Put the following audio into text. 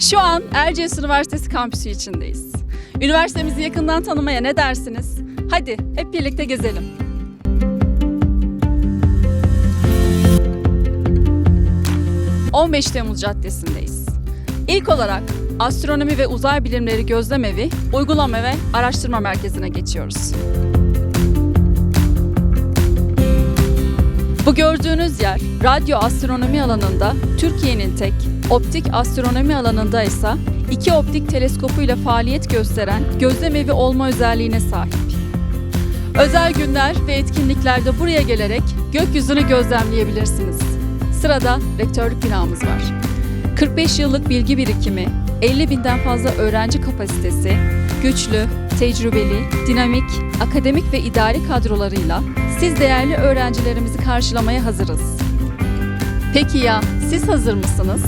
Şu an Erciyes Üniversitesi kampüsü içindeyiz. Üniversitemizi yakından tanımaya ne dersiniz? Hadi hep birlikte gezelim. ...15 Temmuz Caddesi'ndeyiz. İlk olarak Astronomi ve Uzay Bilimleri Gözlem Evi, Uygulama ve Araştırma Merkezi'ne geçiyoruz. Bu gördüğünüz yer radyo astronomi alanında Türkiye'nin tek, optik astronomi alanında ise iki optik teleskopuyla faaliyet gösteren gözlem evi olma özelliğine sahip. Özel günler ve etkinliklerde buraya gelerek gökyüzünü gözlemleyebilirsiniz. Sırada rektörlük binamız var. 45 yıllık bilgi birikimi, 50 binden fazla öğrenci kapasitesi, güçlü, tecrübeli, dinamik, akademik ve idari kadrolarıyla siz değerli öğrencilerimizi karşılamaya hazırız. Peki ya siz hazır mısınız?